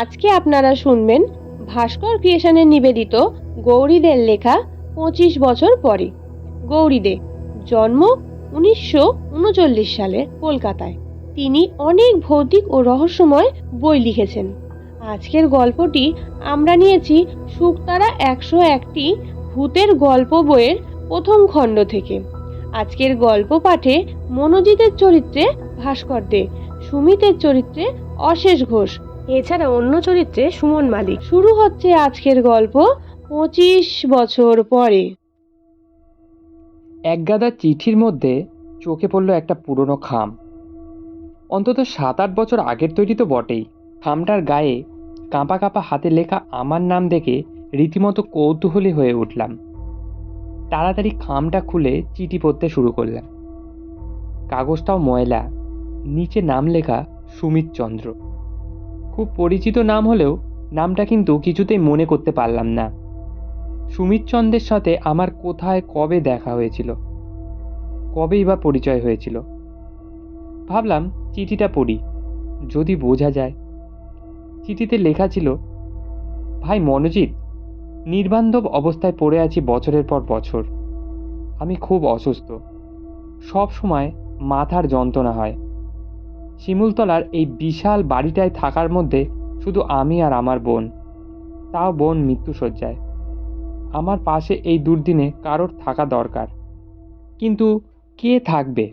আজকে আপনারা শুনবেন ভাস্কর ক্রিয়েশনের নিবেদিত গৌরীদের লেখা পঁচিশ বছর পরে। গৌরীদে জন্ম উনিশশো উনচল্লিশ সালে কলকাতায়। তিনি অনেক ভৌতিক ও রহস্যময় বই লিখেছেন। আজকের গল্পটি আমরা নিয়েছি শুকতারা একশো একটি ভূতের গল্প বইয়ের প্রথম খণ্ড থেকে। আজকের গল্প পাঠে মনোজিতের চরিত্রে ভাস্কর দে সুমিতের চরিত্রে অশেষ ঘোষ এছাড়া অন্য চরিত্রে সুমন মালিক। শুরু হচ্ছে আজকের গল্প পঁচিশ বছর পরে। একগাদা চিঠির মধ্যে চোখে পড়ল একটা পুরনো খাম। অন্তত সাত আট বছর আগের তৈরি তো বটেই। খামটার গায়ে কাঁপা কাঁপা হাতে লেখা আমার নাম দেখে রীতিমতো কৌতূহলী হয়ে উঠলাম। তাড়াতাড়ি খামটা খুলে চিঠি পড়তে শুরু করলাম। কাগজটাও ময়লা, নিচে নাম লেখা সুমিত চন্দ্র। খুব পরিচিত নাম হলেও নামটা কিন্তু কিছুতেই মনে করতে পারলাম না। সুমিত চন্দ্রের সাথে আমার কোথায় কবে দেখা হয়েছিল? কবেই বা পরিচয় হয়েছিল? ভাবলাম চিঠিটা পড়ি, যদি বোঝা যায়। চিঠিতে লেখা ছিল, ভাই মনোজিৎ, নির্বান্ধব অবস্থায় পড়ে আছি বছরের পর বছর। আমি খুব অসুস্থ। সব সময় মাথার যন্ত্রণা হয়। শিমুলতলার এই বিশাল বাড়িটায় থাকার মধ্যে শুধু আমি আর আমার বোন। তাও বোন মৃত্যুসজ্জায় আমার পাশে এই দুর্দিনে কারোর থাকা দরকার। কিন্তু কে থাকবে?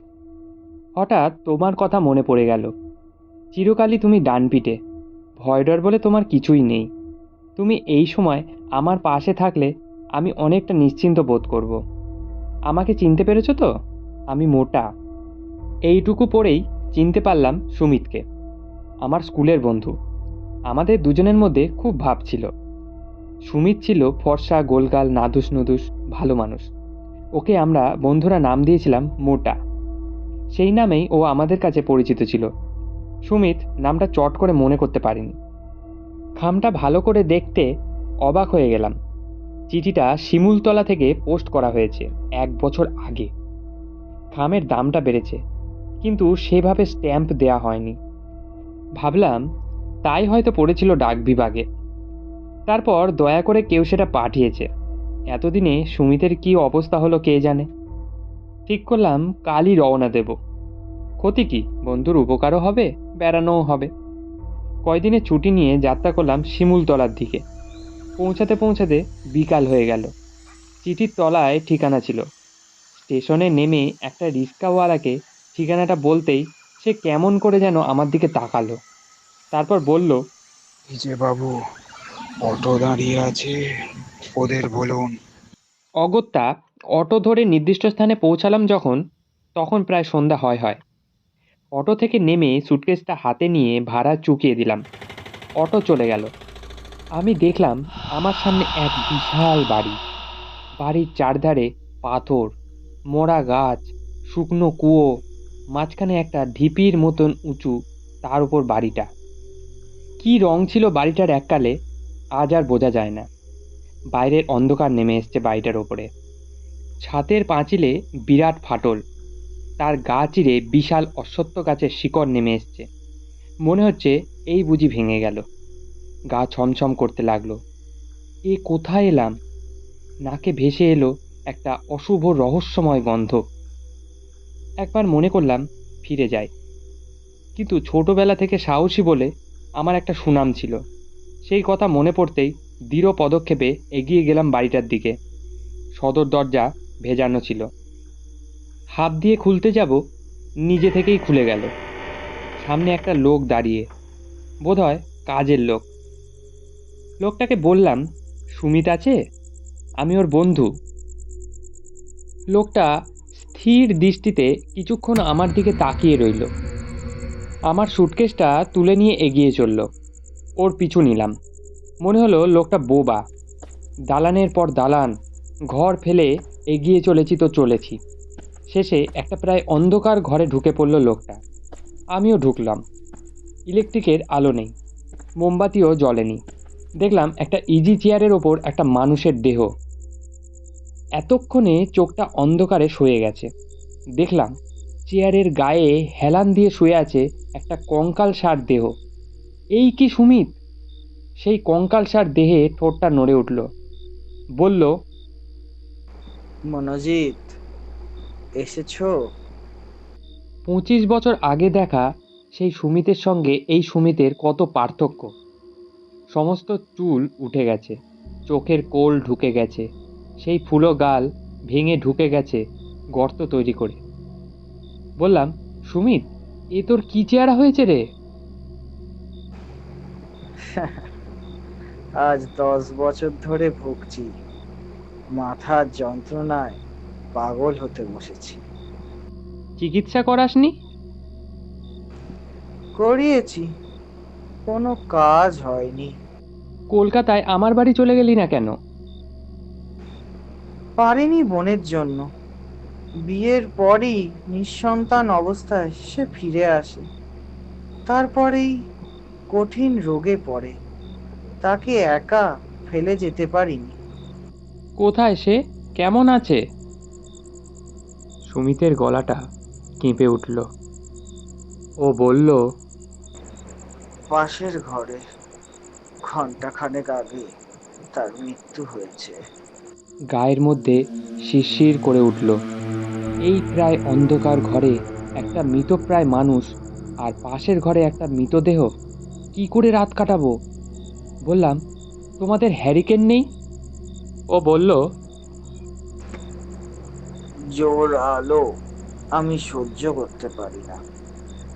হঠাৎ তোমার কথা মনে পড়ে গেল। চিরকালই তুমি ডান পিঠে ভয় ডর বলে তোমার কিছুই নেই। তুমি এই সময় আমার পাশে থাকলে আমি অনেকটা নিশ্চিন্ত বোধ করব। আমাকে চিনতে পেরেছ তো? আমি মোটা। এইটুকু পরেই চিনতে পারলাম সুমিতকে, আমার স্কুলের বন্ধু। আমাদের দুজনের মধ্যে খুব ভাব ছিল। সুমিত ছিল ফর্সা, গোলগাল, নাদুস নুদুস, ভালো মানুষ। ওকে আমরা বন্ধুরা নাম দিয়েছিলাম মোটা। সেই নামেই ও আমাদের কাছে পরিচিত ছিল। সুমিত নামটা চট করে মনে করতে পারিনি। খামটা ভালো করে দেখতে অবাক হয়ে গেলাম। চিঠিটা শিমুলতলা থেকে পোস্ট করা হয়েছে এক বছর আগে। খামের দামটা বেড়েছে। কিন্তু সেভাবে স্ট্যাম্প দেয়া হয়নি। ভাবলাম, তাই হয়তো পড়েছিল ডাক বিভাগে। তারপর দয়া করে কেউ সেটা পাঠিয়েছে। এতদিনে সুমিতের কি অবস্থা হলো কে জানে? ঠিক করলাম, কালই রওনা দেব। ক্ষতি কি? বন্ধুর উপকারও হবে, বেড়ানোও হবে। কয়দিনে ছুটি নিয়ে যাত্রা করলাম শিমুলতলার দিকে। পৌঁছাতে পৌঁছাতে বিকাল হয়ে গেল। চিঠির তলায় ঠিকানা ছিল। স্টেশনে নেমে একটা রিক্সাওয়ালাকে ঠিকানাটা বলতেই সে কেমন করে যেন আমার দিকে তাকালো। তারপর বলল যে বাবু অটো দাঁড়িয়ে আছে ওদের বলুন। অগত্যা অটো ধরে নির্দিষ্ট স্থানে পৌঁছালাম যখন তখন প্রায় সন্ধ্যা হয় হয়। অটো থেকে নেমে সুটকেসটা হাতে নিয়ে ভাড়া চুকিয়ে দিলাম। অটো চলে গেল। আমি দেখলাম আমার সামনে এক বিশাল বাড়ি। বাড়ির চারধারে পাথর মোড়া গাছ শুকনো কুয়ো মাঝখানে একটা ঢিপির মতন উঁচু তার উপর বাড়িটা। কি রং ছিল বাড়িটার এককালে, আজ আর বোঝা যায় না। বাইরের অন্ধকার নেমে এসছে বাড়িটার ওপরে। ছাতের পাঁচিলে বিরাট ফাটল। তার গা চিরে বিশাল অশ্বত্থ গাছের শিকড় নেমে এসছে। মনে হচ্ছে এই বুঝি ভেঙে গেল। গা ছমছম করতে লাগল। এ কোথায় এলাম? নাকে ভেসে এলো একটা অশুভ রহস্যময় গন্ধ। একবার মনে করলাম ফিরে যাই। কিন্তু ছোটবেলা থেকে সাহসী বলে আমার একটা সুনাম ছিল। সেই কথা মনে পড়তেই দৃঢ় পদক্ষেপে এগিয়ে গেলাম বাড়িটার দিকে। সদর দরজা ভেজানো ছিল। হাত দিয়ে খুলতে যাব, নিজে থেকেই খুলে গেল। সামনে একটা লোক দাঁড়িয়ে, বোধহয় কাজের লোক। লোকটাকে বললাম, সুমিত আছে? আমি ওর বন্ধু। লোকটা স্থির দৃষ্টিতে কিছুক্ষণ আমার দিকে তাকিয়ে রইল। আমার সুটকেসটা তুলে নিয়ে এগিয়ে চলল। ওর পিছু নিলাম। মনে হলো লোকটা বোবা। দালানের পর দালান, ঘর ফেলে এগিয়ে চলেছি তো চলেছি। শেষে একটা প্রায় অন্ধকার ঘরে ঢুকে পড়ল লোকটা। আমিও ঢুকলাম। ইলেকট্রিকের আলো নেই। মোমবাতিও জ্বলেনি। দেখলাম একটা ইজি চেয়ারের ওপর একটা মানুষের দেহ। এতক্ষণে চোখটা অন্ধকারে শুয়ে গেছে। দেখলাম চেয়ারের গায়ে হেলান দিয়ে শুয়ে আছে একটা কঙ্কাল সার দেহ। এই কি সুমিত? সেই কঙ্কাল সার দেহে ঠোঁটটা নড়ে উঠল। বলল মনোজিৎ এসেছ? পঁচিশ বছর আগে দেখা সেই সুমিতের সঙ্গে এই সুমিতের কত পার্থক্য। সমস্ত চুল উঠে গেছে চোখের কোল ঢুকে গেছে। সেই ফুলো গাল ভেঙে ঢুকে গেছে গর্ত তৈরি করে। বললাম সুমিত এ তোর কি চেহারা হয়েছে রে? আজ দশ বছর ধরে ভুগছি। মাথার যন্ত্রণায় পাগল হতে বসেছি। চিকিৎসা করাসনি? করিয়েছি। কোনো কাজ হয়নি। কলকাতায় আমার বাড়ি চলে গেলি না কেন? পারিনি বোনের জন্য। বিয়ের পরই নিঃসন্তান অবস্থায় সে ফিরে আসে। তারপরেই কঠিন রোগে পড়ে। তাকে একা ফেলে যেতে পারিনি। কোথায় সে? কেমন আছে? সুমিতের গলাটা কেঁপে উঠল। ও বলল পাশের ঘরে ঘন্টাখানেক আগে তার মৃত্যু হয়েছে। গায়ের মধ্যে শিরশির করে উঠল। এই প্রায় অন্ধকার ঘরে একটা মৃতপ্রায় মানুষ আর পাশের ঘরে একটা মৃতদেহ। কি করে রাত কাটাবো? বললাম, তোমাদের হ্যারিকেন নেই? ও বলল, জোর আলো আমি সহ্য করতে পারি না।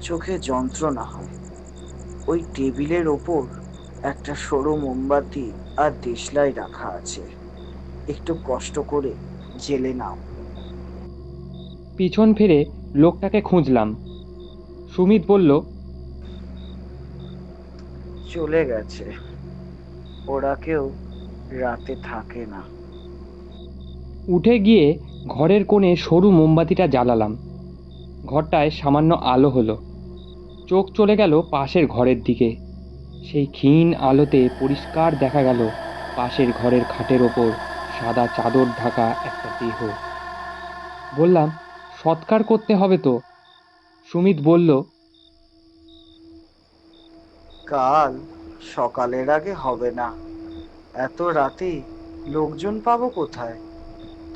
চোখে যন্ত্রণা হয়। ওই টেবিলের ওপর একটা সরু মোমবাতি আর দেশলাই রাখা আছে। একটু কষ্ট করে জেলে নাও। পিছন ফিরে লোকটাকে খুঁজলাম। সুমিত বলল চলে গেছে। ওরা কেউ রাতে থাকে না। উঠে গিয়ে ঘরের কোণে সরু মোমবাতিটা জ্বালালাম। ঘরটায় সামান্য আলো হলো। চোখ চলে গেল পাশের ঘরের দিকে। সেই ক্ষীণ আলোতে পরিষ্কার দেখা গেল পাশের ঘরের খাটের ওপর। সাদা চাদর ঢাকা একটা দেহ। বললাম সৎকার করতে হবে তো। সুমিত বলল কাল সকালের আগে হবে না। এত রাতে লোকজন পাবো কোথায়?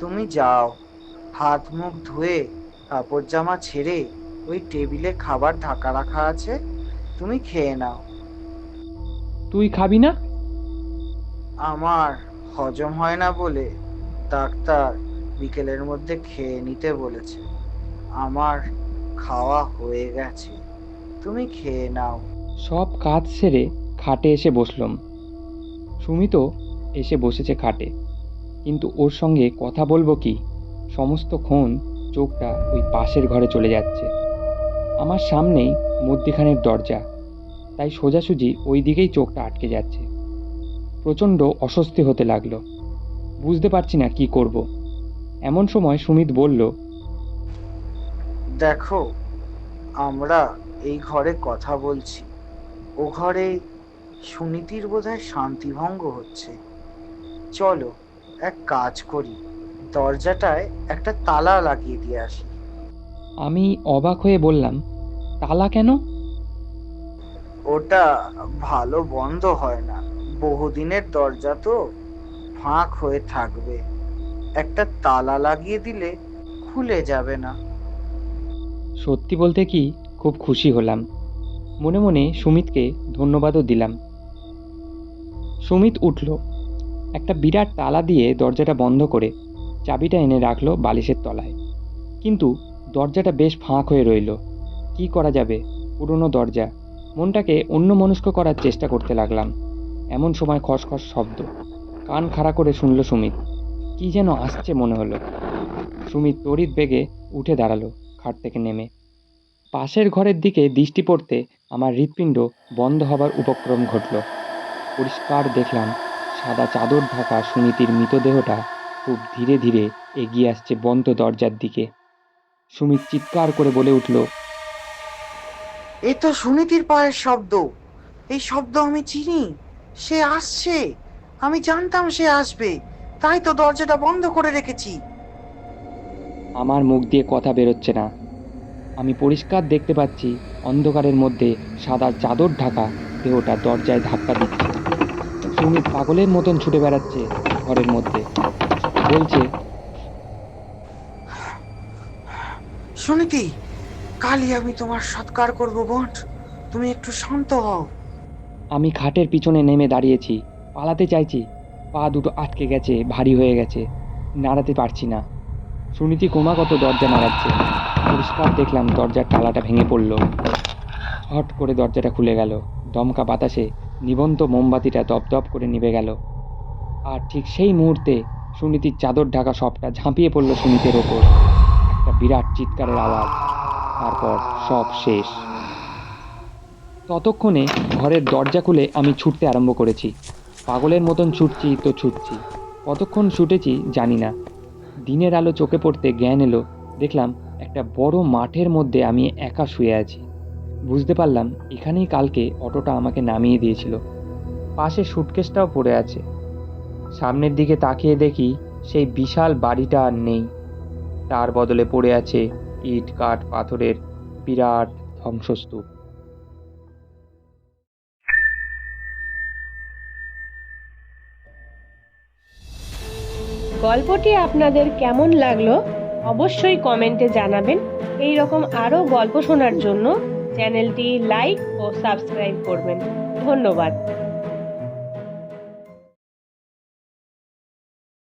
তুমি যাও। হাত মুখ ধুয়ে কাপড় জামা ছেড়ে ওই টেবিলে খাবার ঢাকা রাখা আছে তুমি খেয়ে নাও। তুই খাবি না? আমার হজম হয় না বলে ডাক্তার বিকেলের মধ্যে খেয়ে নিতে বলেছে। আমার খাওয়া হয়ে গেছে। তুমি খেয়ে নাও। সব কাজ সেরে খাটে এসে বসলাম। সুমিতও এসে বসেছে খাটে। কিন্তু ওর সঙ্গে কথা বলব কি? সমস্ত ক্ষণ চোখটা ওই পাশের ঘরে চলে যাচ্ছে। আমার সামনেই মধ্যিখানের দরজা। তাই সোজাসুজি ওই দিকেই চোখটা আটকে যাচ্ছে। প্রচণ্ড অস্বস্তি হতে লাগল। বুঝতে পারছি না কি করব। এমন সময় সুমিত বলল দেখো আমরা এই ঘরে কথা বলছি। ও ঘরে সুনীতির বোধহয় শান্তিভঙ্গ হচ্ছে। চলো এক কাজ করি দরজাটায় একটা তালা লাগিয়ে দিয়ে আসি। আমি অবাক হয়ে বললাম তালা কেন? ওটা ভালো বন্ধ হয় না। বহুদিনের দরজা তো ফাঁক হয়ে থাকবে। একটা তালা লাগিয়ে দিলে খুলে যাবে না। সত্যি বলতে কি, খুব খুশি হলাম। মনে মনে সুমিতকে ধন্যবাদও দিলাম। সুমিত উঠল। একটা বিরাট তালা দিয়ে দরজাটা বন্ধ করে চাবিটা এনে রাখল বালিশের তলায়। কিন্তু দরজাটা বেশ ফাঁক হয়ে রইল। কি করা যাবে? পুরনো দরজা। মনটাকে অন্য মনস্ক করার চেষ্টা করতে লাগলাম। এমন সময় খসখস শব্দ। কান খাড়া করে শুনল সুমিত। কি যেন আসছে মনে হলো। সুমিত তড়িৎ বেগে উঠে দাঁড়াল, খাট থেকে নেমে। পাশের ঘরের দিকে দৃষ্টি পড়তে আমার হৃৎপিণ্ড বন্ধ হবার উপক্রম ঘটল। পরিষ্কার দেখলাম, সাদা চাদর ঢাকা সুনীতির মৃতদেহটা খুব ধীরে ধীরে এগিয়ে আসছে বন্ধ দরজার দিকে। সুমিত চিৎকার করে বলে উঠল, এ তো সুনীতির পায়ের শব্দ। এই শব্দ আমি চিনি। সে আসছে। আমি জানতাম সে আসবে। তাই তো দরজাটা বন্ধ করে রেখেছি। আমার মুখ দিয়ে কথা বেরোচ্ছে না। আমি পরিষ্কার দেখতে পাচ্ছি অন্ধকারের মধ্যে সাদা চাদর ঢাকা দেহটা দরজায় ধাক্কা দিচ্ছে। সুমিত পাগলের মতন ছুটে বেড়াচ্ছে ঘরের মধ্যে। বলছে সুনীতি কালই আমি তোমার সৎকার করব বোন তুমি একটু শান্ত হও। আমি খাটের পিছনে নেমে দাঁড়িয়েছি, পালাতে চাইছি। পা দুটো আটকে গেছে, ভারী হয়ে গেছে। নাড়াতে পারছি না। সুনীতি ক্রমাগত দরজা নাড়াচ্ছে। পরিষ্কার দেখলাম দরজার তালাটা ভেঙে পড়ল। হট করে দরজাটা খুলে গেল। দমকা বাতাসে নিবন্ত মোমবাতিটা দপদপ করে নিভে গেল। আর ঠিক সেই মুহূর্তে সুনীতির চাদর ঢাকা সবটা ঝাঁপিয়ে পড়ল সুনীতের ওপর। একটা বিরাট চিৎকারের আওয়াজ। তারপর সব শেষ। ততক্ষণে ঘরের দরজা খুলে আমি ছুটতে আরম্ভ করেছি। পাগলের মতন ছুটছি তো ছুটছি। কতক্ষণ ছুটেছি জানি না। দিনের আলো চোখে পড়তে জ্ঞান এলো। দেখলাম একটা বড় মাঠের মধ্যে আমি একা শুয়ে আছি। বুঝতে পারলাম এখানেই কালকে অটোটা আমাকে নামিয়ে দিয়েছিল। পাশে সুটকেসটাও পড়ে আছে। সামনের দিকে তাকিয়ে দেখি সেই বিশাল বাড়িটা আর নেই। তার বদলে পড়ে আছে ইট, কাঠ, পাথরের বিরাট ধ্বংসস্তূপ। গল্পটি আপনাদের কেমন লাগল অবশ্যই কমেন্টে জানাবেন। এই রকম আরও গল্প শোনার জন্য চ্যানেলটি লাইক ও সাবস্ক্রাইব করবেন। ধন্যবাদ।